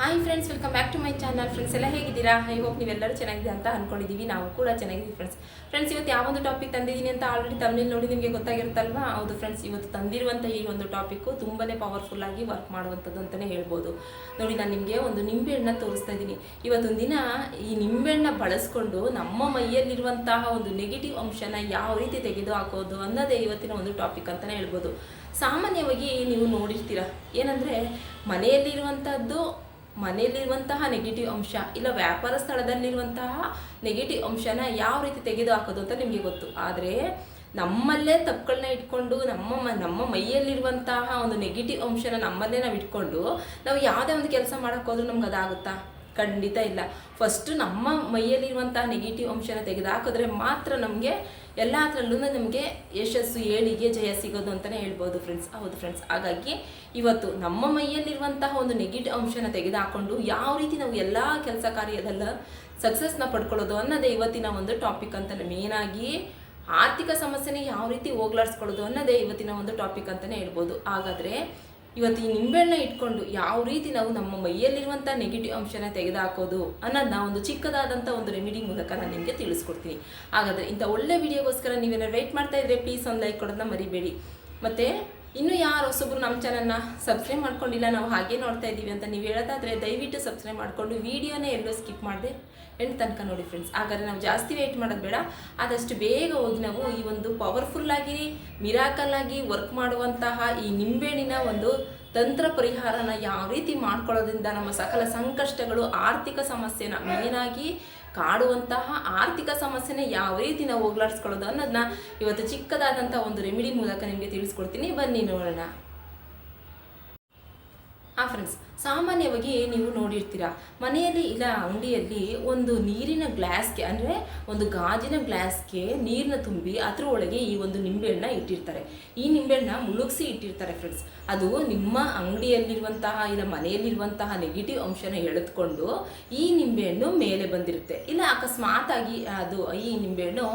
Hi friends welcome back to my channel friends ಎಲ್ಲ ಹೇಗಿದ್ದೀರಾ? I hope ನೀವೆಲ್ಲರೂ ಚೆನ್ನಾಗಿದೆ ಅಂತ ಅನ್ಕೊಂಡಿದ್ದೀವಿ. ನಾವು ಕೂಡ ಚೆನ್ನಾಗಿದ್ದೀವಿ ಫ್ರೆಂಡ್ಸ್ ಫ್ರೆಂಡ್ಸ್ ಇವತ್ತು ಯಾವೊಂದು ಟಾಪಿಕ್ ತಂದಿದ್ದೀನಿ ಅಂತ ಆಲ್ರೆಡಿ ತಮ್ಮಲ್ಲಿ ನೋಡಿ ನಿಮಗೆ ಗೊತ್ತಾಗಿರುತ್ತಲ್ವಾ? ಹೌದು ಫ್ರೆಂಡ್ಸ್ ಇವತ್ತು ತಂದಿರುವಂಥ ಈ ಒಂದು ಟಾಪಿಕ್ಕು ತುಂಬಾ ಪವರ್ಫುಲ್ ಆಗಿ ವರ್ಕ್ ಮಾಡುವಂಥದ್ದು ಅಂತಲೇ ಹೇಳ್ಬೋದು. ನೋಡಿ, ನಾನು ನಿಮಗೆ ಒಂದು ನಿಂಬೆಹಣ್ಣ ತೋರಿಸ್ತಾ ಇದ್ದೀನಿ. ಇವತ್ತೊಂದು ದಿನ ಈ ನಿಂಬೆಹಣ್ಣ ಬಳಸ್ಕೊಂಡು ನಮ್ಮ ಮೈಯಲ್ಲಿರುವಂತಹ ಒಂದು ನೆಗೆಟಿವ್ ಅಂಶನ ಯಾವ ರೀತಿ ತೆಗೆದು ಹಾಕೋದು ಅನ್ನೋದೇ ಇವತ್ತಿನ ಒಂದು ಟಾಪಿಕ್ ಅಂತಲೇ ಹೇಳ್ಬೋದು. ಸಾಮಾನ್ಯವಾಗಿ ನೀವು ನೋಡಿರ್ತೀರ? ಏನಂದರೆ ಮನೆಯಲ್ಲಿರುವಂಥದ್ದು ಮನೆಯಲ್ಲಿರುವಂತಹ ನೆಗೆಟಿವ್ ಅಂಶ ಇಲ್ಲ ವ್ಯಾಪಾರ ಸ್ಥಳದಲ್ಲಿರುವಂತಹ ನೆಗೆಟಿವ್ ಅಂಶನ ಯಾವ ರೀತಿ ತೆಗೆದು ಹಾಕೋದು ಅಂತ ನಿಮಗೆ ಗೊತ್ತು. ಆದರೆ ನಮ್ಮಲ್ಲೇ ತಪ್ಪುಗಳನ್ನ ಇಟ್ಕೊಂಡು ನಮ್ಮ ನಮ್ಮ ಮೈಯಲ್ಲಿರುವಂತಹ ಒಂದು ನೆಗೆಟಿವ್ ಅಂಶನ ನಮ್ಮಲ್ಲೇ ನಾವು ಇಟ್ಕೊಂಡು ನಾವು ಯಾವುದೇ ಒಂದು ಕೆಲಸ ಮಾಡೋಕ್ಕೋದ್ರೂ ನಮ್ಗೆ ಅದಾಗುತ್ತಾ? ಖಂಡಿತ ಇಲ್ಲ. ಫಸ್ಟು ನಮ್ಮ ಮೈಯಲ್ಲಿರುವಂತಹ ನೆಗೆಟಿವ್ ಅಂಶನ ತೆಗೆದುಹಾಕಿದ್ರೆ ಮಾತ್ರ ನಮಗೆ ಎಲ್ಲದರಲ್ಲೂ ನಮಗೆ ಯಶಸ್ಸು, ಏಳಿಗೆ ಜಯ ಸಿಗೋದು ಅಂತಲೇ ಹೇಳ್ಬೋದು ಫ್ರೆಂಡ್ಸ್ ಹೌದು ಫ್ರೆಂಡ್ಸ್ ಹಾಗಾಗಿ ಇವತ್ತು ನಮ್ಮ ಮೈಯಲ್ಲಿರುವಂತಹ ಒಂದು ನೆಗೆಟಿವ್ ಅಂಶನ ತೆಗೆದುಹಾಕೊಂಡು ಯಾವ ರೀತಿ ನಾವು ಎಲ್ಲ ಕೆಲಸ ಕಾರ್ಯದಲ್ಲ ಸಕ್ಸಸ್ನ ಪಡ್ಕೊಳ್ಳೋದು ಅನ್ನೋದೇ ಇವತ್ತಿನ ಒಂದು ಟಾಪಿಕ್ ಅಂತ ಆಗಿ ಆರ್ಥಿಕ ಸಮಸ್ಯೆನ ಯಾವ ರೀತಿ ಹೋಗ್ಲಾಡಿಸ್ಕೊಳ್ಳೋದು ಅನ್ನೋದೇ ಇವತ್ತಿನ ಒಂದು ಟಾಪಿಕ್ ಅಂತಲೇ ಹೇಳ್ಬೋದು. ಹಾಗಾದರೆ ಇವತ್ತು ಈ ನಿಂಬೆಹಣ್ಣ ಇಟ್ಕೊಂಡು ಯಾವ ರೀತಿ ನಾವು ನಮ್ಮ ಮೈಯಲ್ಲಿರುವಂಥ ನೆಗೆಟಿವ್ ಅಂಶನ ತೆಗೆದುಹಾಕೋದು ಅನ್ನೋದನ್ನ ಒಂದು ಚಿಕ್ಕದಾದಂಥ ಒಂದು ರೆಮಿಡಿ ಮೂಲಕ ನಾನು ನಿಮಗೆ ತಿಳಿಸ್ಕೊಡ್ತೀನಿ. ಹಾಗಾದರೆ ಇಂಥ ಒಳ್ಳೆ ವಿಡಿಯೋಗೋಸ್ಕರ ನೀವೇನಾದ್ರು ವೆಯ್ಟ್ ಮಾಡ್ತಾ ಇದ್ರೆ ಪ್ಲೀಸ್ ಒಂದು ಲೈಕ್ ಕೊಡೋದನ್ನ ಮರಿಬೇಡಿ. ಮತ್ತು ಇನ್ನೂ ಯಾರು ಹೊಸಬ್ರು ನಮ್ಮ ಚಾನಲ್ನ ಸಬ್ಸ್ಕ್ರೈಬ್ ಮಾಡ್ಕೊಂಡಿಲ್ಲ, ನಾವು ಹಾಗೆ ನೋಡ್ತಾ ಇದ್ದೀವಿ ಅಂತ ನೀವು ಹೇಳೋದಾದರೆ ದಯವಿಟ್ಟು ಸಬ್ಸ್ಕ್ರೈಬ್ ಮಾಡಿಕೊಂಡು ವಿಡಿಯೋನೇ ಎಲ್ಲೋ ಸ್ಕಿಪ್ ಮಾಡದೆ. ಎಂಟು ತನಕ ನೋಡಿ ಫ್ರೆಂಡ್ಸ್ ಹಾಗಾದ್ರೆ ನಾವು ಜಾಸ್ತಿ ವೆಯ್ಟ್ ಮಾಡೋದು ಬೇಡ. ಆದಷ್ಟು ಬೇಗ ಹೋಗಿ ನಾವು ಈ ಒಂದು ಪವರ್ಫುಲ್ಲಾಗಿ ಮಿರಾಕಲ್ ಆಗಿ ವರ್ಕ್ ಮಾಡುವಂತಹ ಈ ನಿಂಬೆಹಣ್ಣಿನ ಒಂದು ತಂತ್ರ ಪರಿಹಾರನ ಯಾವ ರೀತಿ ಮಾಡ್ಕೊಳ್ಳೋದ್ರಿಂದ ನಮ್ಮ ಸಕಲ ಸಂಕಷ್ಟಗಳು, ಆರ್ಥಿಕ ಸಮಸ್ಯೆನ ಮೇನಾಗಿ ಕಾಡುವಂತಹ ಆರ್ಥಿಕ ಸಮಸ್ಯೆನ ಯಾವ ರೀತಿ ನಾವು ಹೋಗ್ಲಾಡಿಸ್ಕೊಳ್ಳೋದು ಅನ್ನೋದನ್ನ ಇವತ್ತು ಚಿಕ್ಕದಾದಂಥ ಒಂದು ರೆಮಿಡಿ ಮೂಲಕ ನಿಮಗೆ ತಿಳಿಸ್ಕೊಡ್ತೀನಿ. ಬನ್ನಿ ನೋಡೋಣ. ಹಾಂ ಫ್ರೆಂಡ್ಸ್ ಸಾಮಾನ್ಯವಾಗಿ ನೀವು ನೋಡಿರ್ತೀರ, ಮನೆಯಲ್ಲಿ ಇಲ್ಲ ಅಂಗಡಿಯಲ್ಲಿ ಒಂದು ನೀರಿನ ಗ್ಲಾಸ್ಗೆ, ಅಂದರೆ ಒಂದು ಗಾಜಿನ ಗ್ಲಾಸ್ಗೆ ನೀರನ್ನ ತುಂಬಿ ಅದ್ರ ಒಳಗೆ ಈ ಒಂದು ನಿಂಬೆಹಣ್ಣ ಇಟ್ಟಿರ್ತಾರೆ. ಈ ನಿಂಬೆಹಣ್ಣ ಮುಳುಗಿಸಿ ಇಟ್ಟಿರ್ತಾರೆ ಫ್ರೆಂಡ್ಸ್ ಅದು ನಿಮ್ಮ ಅಂಗಡಿಯಲ್ಲಿರುವಂತಹ ಇಲ್ಲ ಮನೆಯಲ್ಲಿರುವಂತಹ ನೆಗೆಟಿವ್ ಅಂಶನ ಎಳೆದುಕೊಂಡು ಈ ನಿಂಬೆಹಣ್ಣು ಮೇಲೆ ಬಂದಿರುತ್ತೆ. ಇಲ್ಲ ಅಕಸ್ಮಾತ್ ಆಗಿ ಅದು ಈ ನಿಂಬೆಹಣ್ಣು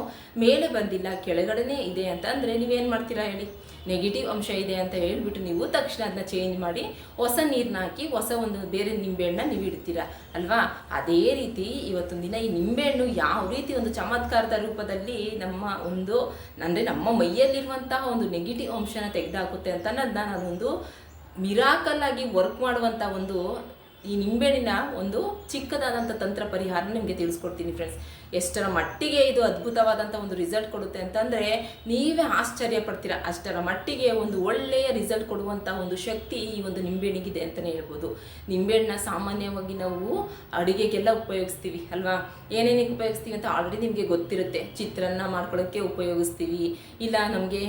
ಮೇಲೆ ಬಂದಿಲ್ಲ, ಕೆಳಗಡೆನೇ ಇದೆ ಅಂತ ಅಂದರೆ ನೀವೇನು ಮಾಡ್ತೀರಾ ಹೇಳಿ? ನೆಗೆಟಿವ್ ಅಂಶ ಇದೆ ಅಂತ ಹೇಳ್ಬಿಟ್ಟು ನೀವು ತಕ್ಷಣ ಅದನ್ನ ಚೇಂಜ್ ಮಾಡಿ ಹೊಸ ನೀರನ್ನ ಹಾಕಿ ಹೊಸ ಒಂದು ಬೇರೆ ನಿಂಬೆಹಣ್ಣ ನೀವು ಇಡ್ತೀರಾ, ಅಲ್ವಾ? ಅದೇ ರೀತಿ ಇವತ್ತೊಂದು ದಿನ ಈ ನಿಂಬೆಹಣ್ಣು ಯಾವ ರೀತಿ ಒಂದು ಚಮತ್ಕಾರದ ರೂಪದಲ್ಲಿ ನಮ್ಮ ಒಂದು, ಅಂದರೆ ನಮ್ಮ ಮೈಯಲ್ಲಿರುವಂತಹ ಒಂದು ನೆಗೆಟಿವ್ ಅಂಶನ ತೆಗೆದುಹಾಕುತ್ತೆ ಅಂತ ನಾನು ನಾನೊಂದು ಮಿರಾಕಲ್ ಆಗಿ ವರ್ಕ್ ಮಾಡುವಂಥ ಒಂದು ಈ ನಿಂಬೆಹಣ್ಣಿನ ಒಂದು ಚಿಕ್ಕದಾದಂಥ ತಂತ್ರ ಪರಿಹಾರ ನಿಮಗೆ ತಿಳಿಸ್ಕೊಡ್ತೀನಿ ಫ್ರೆಂಡ್ಸ್ ಎಷ್ಟರ ಮಟ್ಟಿಗೆ ಇದು ಅದ್ಭುತವಾದಂಥ ಒಂದು ರಿಸಲ್ಟ್ ಕೊಡುತ್ತೆ ಅಂತಂದರೆ ನೀವೇ ಆಶ್ಚರ್ಯ ಪಡ್ತೀರಾ. ಅಷ್ಟರ ಮಟ್ಟಿಗೆ ಒಂದು ಒಳ್ಳೆಯ ರಿಸಲ್ಟ್ ಕೊಡುವಂಥ ಒಂದು ಶಕ್ತಿ ಈ ಒಂದು ನಿಂಬೆಹಣ್ಣಿಗಿದೆ ಅಂತಲೇ ಹೇಳ್ಬೋದು. ನಿಂಬೆಹಣ್ಣ ಸಾಮಾನ್ಯವಾಗಿ ನಾವು ಅಡುಗೆಗೆಲ್ಲ ಉಪಯೋಗಿಸ್ತೀವಿ ಅಲ್ವಾ? ಏನೇನಿಗೆ ಉಪಯೋಗಿಸ್ತೀವಿ ಅಂತ ಆಲ್ರೆಡಿ ನಿಮಗೆ ಗೊತ್ತಿರುತ್ತೆ. ಚಿತ್ರಾನ್ನ ಮಾಡ್ಕೊಳ್ಳೋಕ್ಕೆ ಉಪಯೋಗಿಸ್ತೀವಿ. ಇಲ್ಲ ನಮಗೆ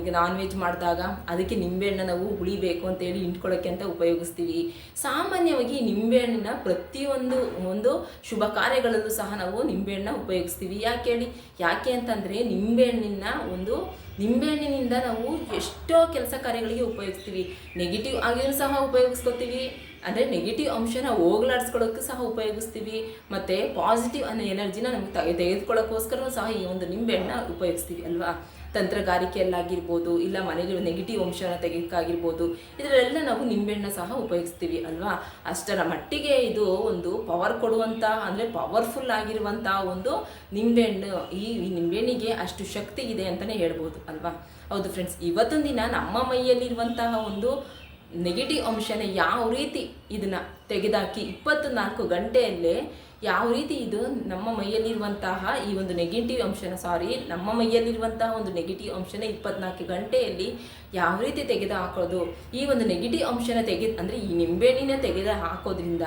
ಈಗ ನಾನ್ ವೆಜ್ ಮಾಡಿದಾಗ ಅದಕ್ಕೆ ನಿಂಬೆಹಣ್ಣ ನಾವು ಉಳಿಬೇಕು ಅಂತೇಳಿ ಇಂಟ್ಕೊಳ್ಳೋಕ್ಕೆ ಅಂತ ಉಪಯೋಗಿಸ್ತೀವಿ. ಸಾಮಾನ್ಯವಾಗಿ ನಿಂಬೆಹಣ್ಣನ್ನ ನಿಂಬೆಹಣ್ಣಿನ ಪ್ರತಿಯೊಂದು, ಒಂದು ಶುಭ ಕಾರ್ಯಗಳಲ್ಲೂ ಸಹ ನಾವು ನಿಂಬೆಹಣ್ಣ ಉಪಯೋಗಿಸ್ತೀವಿ. ಯಾಕೆ ಹೇಳಿ? ಯಾಕೆ ಅಂತಂದರೆ ನಿಂಬೆಹಣ್ಣಿನ ಒಂದು, ನಿಂಬೆಹಣ್ಣಿನಿಂದ ನಾವು ಎಷ್ಟೋ ಕೆಲಸ ಕಾರ್ಯಗಳಿಗೆ ಉಪಯೋಗಿಸ್ತೀವಿ. ನೆಗೆಟಿವ್ ಆಗಿಯೂ ಸಹ ಉಪಯೋಗಿಸ್ಕೊತೀವಿ. ಅಂದರೆ ನೆಗೆಟಿವ್ ಅಂಶನ ಹೋಗ್ಲಾಡಿಸ್ಕೊಳ್ಳೋಕ್ಕೂ ಸಹ ಉಪಯೋಗಿಸ್ತೀವಿ, ಮತ್ತು ಪಾಸಿಟಿವ್ ಅನ್ನೋ ಎನರ್ಜಿನ ನಮಗೆ ತೆಗೆ ತೆಗೆದುಕೊಳ್ಳೋಕ್ಕೋಸ್ಕರ ಸಹ ಈ ಒಂದು ನಿಂಬೆಹಣ್ಣ ಉಪಯೋಗಿಸ್ತೀವಿ ಅಲ್ವಾ? ತಂತ್ರಗಾರಿಕೆಯಲ್ಲಾಗಿರ್ಬೋದು, ಇಲ್ಲ ಮನೆಗೆ ನೆಗೆಟಿವ್ ಅಂಶನ ತೆಗೆಯೋಕ್ಕಾಗಿರ್ಬೋದು, ಇದರಲ್ಲೆಲ್ಲ ನಾವು ನಿಂಬೆಹಣ್ಣ ಸಹ ಉಪಯೋಗಿಸ್ತೀವಿ ಅಲ್ವಾ? ಅಷ್ಟರ ಮಟ್ಟಿಗೆ ಇದು ಒಂದು ಪವರ್ ಕೊಡುವಂಥ ಅಂದರೆ ಪವರ್ಫುಲ್ ಆಗಿರುವಂಥ ಒಂದು ನಿಂಬೆಹಣ್ಣು ಈ ನಿಂಬೆಹಣ್ಣಿಗೆ ಅಷ್ಟು ಶಕ್ತಿ ಇದೆ ಅಂತಲೇ ಹೇಳ್ಬೋದು ಅಲ್ವಾ? ಹೌದು ಫ್ರೆಂಡ್ಸ್ ಇವತ್ತೊಂದು ದಿನ ನಮ್ಮ ಮೈಯಲ್ಲಿರುವಂತಹ ಒಂದು ನೆಗೆಟಿವ್ ಅಂಶನ ಯಾವ ರೀತಿ ಇದನ್ನು ತೆಗೆದಾಕಿ ಇಪ್ಪತ್ತು ನಾಲ್ಕು ಗಂಟೆಯಲ್ಲೇ ಯಾವ ರೀತಿ ಇದು ನಮ್ಮ ಮೈಯಲ್ಲಿರುವಂತಹ ಈ ಒಂದು ನೆಗೆಟಿವ್ ಅಂಶನ ಸಾರಿ ನಮ್ಮ ಮೈಯಲ್ಲಿರುವಂತಹ ಒಂದು ನೆಗೆಟಿವ್ ಅಂಶನ ಇಪ್ಪತ್ನಾಲ್ಕು ಗಂಟೆಯಲ್ಲಿ ಯಾವ ರೀತಿ ತೆಗೆದು ಹಾಕೋದು? ಈ ಒಂದು ನೆಗೆಟಿವ್ ಅಂಶನ ತೆಗೆದು, ಅಂದರೆ ಈ ನಿಂಬೆಹಣ್ಣಿನ ತೆಗೆದು ಹಾಕೋದ್ರಿಂದ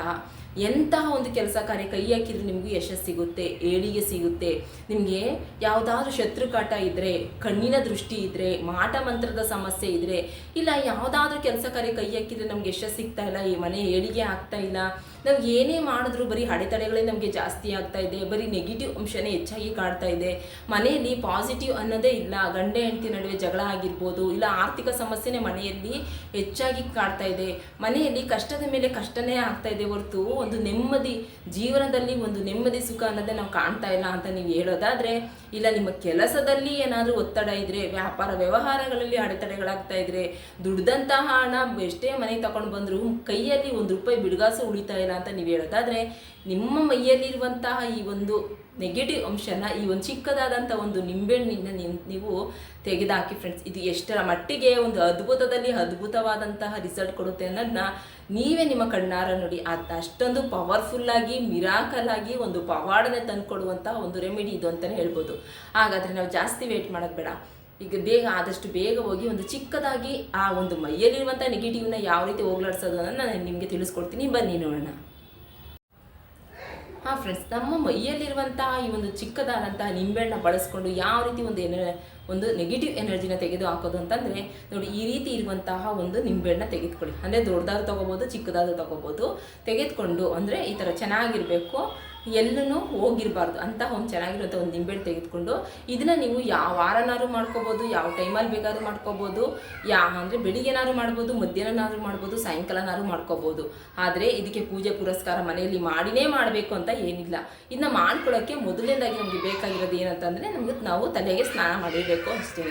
ಎಂತಹ ಒಂದು ಕೆಲಸ ಕಾರ್ಯ ಕೈ ಹಾಕಿದ್ರೆ ನಿಮಗೂ ಯಶಸ್ಸು ಸಿಗುತ್ತೆ, ಏಳಿಗೆ ಸಿಗುತ್ತೆ. ನಿಮಗೆ ಯಾವುದಾದ್ರೂ ಶತ್ರುಕಾಟ ಇದ್ದರೆ ಕಣ್ಣಿನ ದೃಷ್ಟಿ ಇದ್ದರೆ ಮಾಟ ಮಂತ್ರದ ಸಮಸ್ಯೆ ಇದ್ದರೆ ಇಲ್ಲ ಯಾವುದಾದ್ರೂ ಕೆಲಸ ಕಾರ್ಯ ಕೈ ಹಾಕಿದ್ರೆ ನಮ್ಗೆ ಯಶಸ್ಸು ಸಿಗ್ತಾ ಇಲ್ಲ, ಈ ಮನೆ ಏಳಿಗೆ ಆಗ್ತಾ ಇಲ್ಲ, ನಾವು ಏನೇ ಮಾಡಿದ್ರು ಬರೀ ಅಡೆತಡೆಗಳೇ ನಮಗೆ ಜಾಸ್ತಿ ಆಗ್ತಾ ಇದೆ, ಬರೀ ನೆಗೆಟಿವ್ ಅಂಶನೇ ಹೆಚ್ಚಾಗಿ ಕಾಡ್ತಾ ಇದೆ. ಮನೆಯಲ್ಲಿ ಪಾಸಿಟಿವ್ ಅನ್ನೋದೇ ಇಲ್ಲ ಗಂಡ ಹೆಂಡತಿ ನಡುವೆ ಜಗಳ ಆಗಿರ್ಬೋದು, ಇಲ್ಲ ಆರ್ಥಿಕ ಸಮಸ್ಯೆನೇ ಮನೆಯಲ್ಲಿ ಹೆಚ್ಚಾಗಿ ಕಾಡ್ತಾ ಇದೆ. ಮನೆಯಲ್ಲಿ ಕಷ್ಟದ ಮೇಲೆ ಕಷ್ಟನೇ ಆಗ್ತಾ ಇದೆ ಹೊರತು ಒಂದು ನೆಮ್ಮದಿ, ಜೀವನದಲ್ಲಿ ಒಂದು ನೆಮ್ಮದಿ ಸುಖ ಅನ್ನೋದೇ ನಾವು ಕಾಣ್ತಾ ಇಲ್ಲ ಅಂತ ನೀವು ಹೇಳೋದಾದ್ರೆ, ಇಲ್ಲ ನಿಮ್ಮ ಕೆಲಸದಲ್ಲಿ ಏನಾದರೂ ಒತ್ತಡ ಇದ್ರೆ, ವ್ಯಾಪಾರ ವ್ಯವಹಾರಗಳಲ್ಲಿ ಅಡೆತಡೆಗಳಾಗ್ತಾ ಇದ್ರೆ, ದುಡ್ದಂತಹ ಹಣ ಎಷ್ಟೇ ಮನೆಗೆ ತಗೊಂಡು ಬಂದರೂ ಕೈಯಲ್ಲಿ ಒಂದು ರೂಪಾಯಿ ಬಿಡುಗಾಸು ಉಳಿತಾ ಇಲ್ಲ ಅಂತ ನೀವು ಹೇಳೋದಾದರೆ, ನಿಮ್ಮ ಮೈಯಲ್ಲಿರುವಂತಹ ಈ ಒಂದು ನೆಗೆಟಿವ್ ಅಂಶನ ಈ ಒಂದು ಚಿಕ್ಕದಾದಂಥ ಒಂದು ನಿಂಬೆಹಣ್ಣಿನ ನೀವು- ತೆಗೆದುಹಾಕಿ ಫ್ರೆಂಡ್ಸ್ ಇದು ಎಷ್ಟರ ಮಟ್ಟಿಗೆ ಒಂದು ಅದ್ಭುತದಲ್ಲಿ ಅದ್ಭುತವಾದಂತಹ ರಿಸಲ್ಟ್ ಕೊಡುತ್ತೆ ಅನ್ನೋದನ್ನ ನೀವೇ ನಿಮ್ಮ ಕಣ್ಣಾರ ನೋಡಿ. ಅದು ಅಷ್ಟೊಂದು ಪವರ್ಫುಲ್ಲಾಗಿ ಮಿರಾಕಲ್ ಆಗಿ ಒಂದು ಪವಾಡನೆ ತಂದುಕೊಡುವಂತಹ ಒಂದು ರೆಮಿಡಿ ಇದು ಅಂತಲೇ ಹೇಳ್ಬೋದು. ಹಾಗಾದರೆ ನಾವು ಜಾಸ್ತಿ ವೇಟ್ ಮಾಡೋದು ಬೇಡ. ಈಗ ಬೇಗ ಆದಷ್ಟು ಬೇಗ ಹೋಗಿ ಒಂದು ಚಿಕ್ಕದಾಗಿ ಆ ಒಂದು ಮೈಯಲ್ಲಿರುವಂಥ ನೆಗೆಟಿವ್ನ ಯಾವ ರೀತಿ ಹೋಗ್ಲಾಡ್ಸೋದು ಅನ್ನೋದನ್ನ ನಾನು ನಿಮಗೆ ತಿಳಿಸ್ಕೊಡ್ತೀನಿ. ಬನ್ನಿ ನೋಡೋಣ. ಹಾಂ ಫ್ರೆಂಡ್ಸ್ ನಮ್ಮ ಮೈಯಲ್ಲಿರುವಂತಹ ಈ ಒಂದು ಚಿಕ್ಕದಾದಂತಹ ನಿಂಬೆಹಣ್ಣ ಬಳಸ್ಕೊಂಡು ಯಾವ ರೀತಿ ಒಂದು ಎನ ಒಂದು ನೆಗೆಟಿವ್ ಎನರ್ಜಿನ ತೆಗೆದು ಹಾಕೋದು ಅಂತಂದರೆ, ನೋಡಿ ಈ ರೀತಿ ಇರುವಂತಹ ಒಂದು ನಿಂಬೆಹಣ್ಣ ತೆಗೆದುಕೊಳ್ಳಿ. ಅಂದರೆ ದೊಡ್ಡದಾದ್ರು ತೊಗೋಬೋದು, ಚಿಕ್ಕದಾದ್ರು ತೊಗೋಬೋದು. ತೆಗೆದುಕೊಂಡು ಅಂದರೆ ಈ ಥರ ಚೆನ್ನಾಗಿರಬೇಕು. ಎಲ್ಲೂ ಹೋಗಿರಬಾರ್ದು. ಅಂತ ಒಂದು ಚೆನ್ನಾಗಿರೋಂಥ ಒಂದು ನಿಂಬೆಹಣ್ಣು ತೆಗೆದುಕೊಂಡು ಇದನ್ನು ನೀವು ಯಾವ ವಾರನಾದ್ರು ಮಾಡ್ಕೋಬೋದು, ಯಾವ ಟೈಮಲ್ಲಿ ಬೇಕಾದ್ರೂ ಮಾಡ್ಕೋಬೋದು, ಯಾ ಅಂದರೆ ಬೆಳಿಗ್ಗೆನಾದ್ರು ಮಾಡ್ಬೋದು, ಮಧ್ಯಾಹ್ನನಾದ್ರೂ ಮಾಡ್ಬೋದು, ಸಾಯಂಕಾಲನಾದ್ರೂ ಮಾಡ್ಕೋಬೋದು. ಆದರೆ ಇದಕ್ಕೆ ಪೂಜೆ ಪುರಸ್ಕಾರ ಮನೆಯಲ್ಲಿ ಮಾಡಿನೇ ಮಾಡಬೇಕು ಅಂತ ಏನಿಲ್ಲ. ಇದನ್ನ ಮಾಡ್ಕೊಳ್ಳೋಕ್ಕೆ ಮೊದಲನೇದಾಗಿ ನಮಗೆ ಬೇಕಾಗಿರೋದು ಏನಂತಂದರೆ ನಮಗೆ ನಾವು ತಲೆಗೆ ಸ್ನಾನ ಮಾಡಿರಬೇಕು ಅಷ್ಟೇ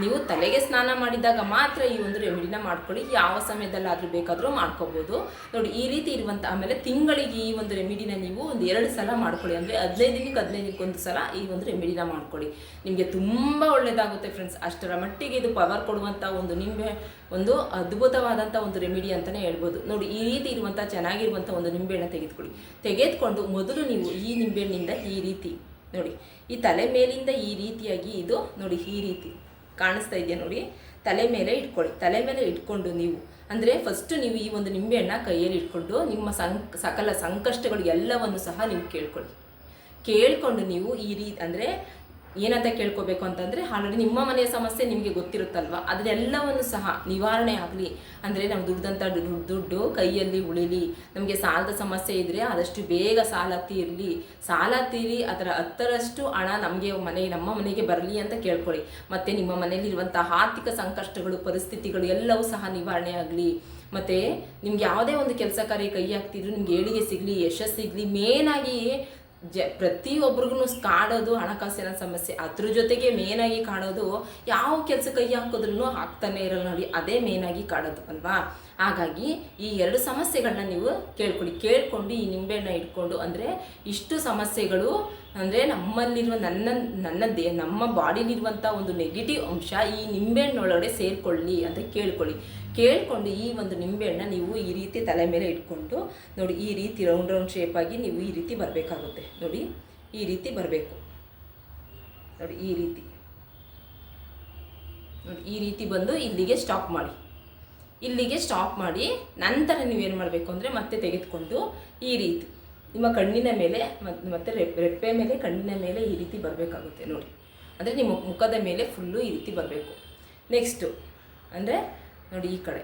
ನೀವು ತಲೆಗೆ ಸ್ನಾನ ಮಾಡಿದಾಗ ಮಾತ್ರ ಈ ಒಂದು ರೆಮಿಡಿನ ಮಾಡ್ಕೊಳ್ಳಿ. ಯಾವ ಸಮಯದಲ್ಲಾದರೂ ಬೇಕಾದರೂ ಮಾಡ್ಕೋಬೋದು. ನೋಡಿ, ಈ ರೀತಿ ಇರುವಂಥ ಆಮೇಲೆ ತಿಂಗಳಿಗೆ ಈ ಒಂದು ರೆಮಿಡಿನ ನೀವು ಒಂದು ಎರಡು ಸಲ ಮಾಡ್ಕೊಳ್ಳಿ. ಅಂದರೆ ಹದಿನೈದು ದಿನಕ್ಕೆ ಹದಿನೈದು ದಿನಕ್ಕೊಂದು ಸಲ ಈ ಒಂದು ರೆಮಿಡಿನ ಮಾಡ್ಕೊಳ್ಳಿ. ನಿಮಗೆ ತುಂಬ ಒಳ್ಳೆಯದಾಗುತ್ತೆ ಫ್ರೆಂಡ್ಸ್ ಅಷ್ಟರ ಮಟ್ಟಿಗೆ ಇದು ಪವರ್ ಕೊಡುವಂಥ ಒಂದು ನಿಂಬೆ, ಒಂದು ಅದ್ಭುತವಾದಂಥ ಒಂದು ರೆಮಿಡಿ ಅಂತಲೇ ಹೇಳ್ಬೋದು. ನೋಡಿ, ಈ ರೀತಿ ಇರುವಂಥ ಚೆನ್ನಾಗಿರುವಂಥ ಒಂದು ನಿಂಬೆಹಣ್ಣ ತೆಗೆದುಕೊಳ್ಳಿ. ತೆಗೆದುಕೊಂಡು ಮೊದಲು ನೀವು ಈ ನಿಂಬೆಹಣ್ಣಿಂದ ಈ ರೀತಿ, ನೋಡಿ, ಈ ತಲೆ ಮೇಲಿಂದ ಈ ರೀತಿಯಾಗಿ ಇದು, ನೋಡಿ, ಈ ರೀತಿ. ಕಾಣಿಸ್ತಾ ಇದೆಯಾ ನೋಡಿ? ತಲೆ ಮೇಲೆ ಇಟ್ಕೊಳ್ಳಿ. ತಲೆ ಮೇಲೆ ಇಟ್ಕೊಂಡು ನೀವು. ಅಂದರೆ ಫಸ್ಟ್ ನೀವು ಈ ಒಂದು ನಿಂಬೆಹಣ್ಣ ಕೈಯಲ್ಲಿ ಇಟ್ಕೊಂಡು ನಿಮ್ಮ ಸಂಕ್ ಸಕಲ ಸಂಕಷ್ಟಗಳು ಎಲ್ಲವನ್ನು ಸಹ ನೀವು ಕೇಳ್ಕೊಳ್ಳಿ. ಕೇಳಿಕೊಂಡು ನೀವು ಈ ರೀತಿ ಅಂದರೆ ಏನಂತ ಕೇಳ್ಕೋಬೇಕು ಅಂತಂದರೆ ಆಲ್ರೆಡಿ ನಿಮ್ಮ ಮನೆಯ ಸಮಸ್ಯೆ ನಿಮಗೆ ಗೊತ್ತಿರುತ್ತಲ್ವ? ಅದನ್ನೆಲ್ಲವನ್ನು ಸಹ ನಿವಾರಣೆ ಆಗಲಿ. ಅಂದರೆ ನಾವು ದುಡ್ದಂಥ ದುಡ್ಡು ಕೈಯಲ್ಲಿ ಉಳಿಲಿ. ನಮಗೆ ಸಾಲದ ಸಮಸ್ಯೆ ಇದ್ದರೆ ಆದಷ್ಟು ಬೇಗ ಸಾಲ ತೀರಲಿ. ಸಾಲ ತೀರಿ, ಅದರ ಹತ್ತರಷ್ಟು ಹಣ ನಮಗೆ ಮನೆ, ನಮ್ಮ ಮನೆಗೆ ಬರಲಿ ಅಂತ ಕೇಳ್ಕೊಳ್ಳಿ. ಮತ್ತು ನಿಮ್ಮ ಮನೆಯಲ್ಲಿರುವಂಥ ಆರ್ಥಿಕ ಸಂಕಷ್ಟಗಳು, ಪರಿಸ್ಥಿತಿಗಳು ಎಲ್ಲವೂ ಸಹ ನಿವಾರಣೆ ಆಗಲಿ. ಮತ್ತು ನಿಮ್ಗೆ ಯಾವುದೇ ಒಂದು ಕೆಲಸ ಕಾರ್ಯ ಕೈ ಹಾಕ್ತಿದ್ರು ನಿಮ್ಗೆ ಏಳಿಗೆ ಸಿಗಲಿ, ಯಶಸ್ಸು ಸಿಗಲಿ ಮೇನಾಗಿ ಜ ಪ್ರತಿಯೊಬ್ಬರಿಗೂ ಕಾಡೋದು ಹಣಕಾಸಿನ ಸಮಸ್ಯೆ. ಅದ್ರ ಜೊತೆಗೆ ಮೇನಾಗಿ ಕಾಡೋದು ಯಾವ ಕೆಲಸ ಕೈ ಹಾಕಿದ್ರೂ ಆಗ್ತಾನೆ ಇರಲ್ಲ ನೋಡಿ. ಅದೇ ಮೇನಾಗಿ ಕಾಡೋದು, ಅಲ್ವಾ? ಹಾಗಾಗಿ ಈ ಎರಡು ಸಮಸ್ಯೆಗಳನ್ನ ನೀವು ಕೇಳ್ಕೊಳ್ಳಿ. ಕೇಳ್ಕೊಂಡು ಈ ನಿಂಬೆಹಣ್ಣ ಇಟ್ಕೊಂಡು ಅಂದರೆ ಇಷ್ಟು ಸಮಸ್ಯೆಗಳು ಅಂದರೆ ನಮ್ಮಲ್ಲಿರುವ ನನ್ನ ನನ್ನ ದೇ, ನಮ್ಮ ಬಾಡಿಲಿರುವಂಥ ಒಂದು ನೆಗೆಟಿವ್ ಅಂಶ ಈ ನಿಂಬೆಹಣ್ಣೊಳಗಡೆ ಸೇರಿಕೊಳ್ಳಿ ಅಂತ ಕೇಳ್ಕೊಳ್ಳಿ. ಕೇಳಿಕೊಂಡು ಈ ಒಂದು ನಿಂಬೆಹಣ್ಣ ನೀವು ಈ ರೀತಿ ತಲೆ ಮೇಲೆ ಇಟ್ಕೊಂಡು ನೋಡಿ ಈ ರೀತಿ ರೌಂಡ್ ರೌಂಡ್ ಶೇಪಾಗಿ ನೀವು ಈ ರೀತಿ ಬರಬೇಕಾಗುತ್ತೆ. ನೋಡಿ, ಈ ರೀತಿ ಬರಬೇಕು. ನೋಡಿ, ಈ ರೀತಿ. ನೋಡಿ, ಈ ರೀತಿ ಬಂದು ಇಲ್ಲಿಗೆ ಸ್ಟಾಪ್ ಮಾಡಿ. ಇಲ್ಲಿಗೆ ಸ್ಟಾಪ್ ಮಾಡಿ, ನಂತರ ನೀವೇನು ಮಾಡಬೇಕು ಅಂದರೆ ಮತ್ತೆ ತೆಗೆದುಕೊಂಡು ಈ ರೀತಿ, ನಿಮ್ಮ ಕಣ್ಣಿನ ಮೇಲೆ ಮತ್ತು ಮತ್ತೆ ರೆಪ್ ರೆಪ್ಪೆ ಮೇಲೆ, ಕಣ್ಣಿನ ಮೇಲೆ ಈ ರೀತಿ ಬರಬೇಕಾಗುತ್ತೆ ನೋಡಿ. ಅಂದರೆ ನಿಮ್ಮ ಮುಖದ ಮೇಲೆ ಫುಲ್ಲು ಈ ರೀತಿ ಬರಬೇಕು. ನೆಕ್ಸ್ಟು ಅಂದರೆ ನೋಡಿ ಈ ಕಡೆ,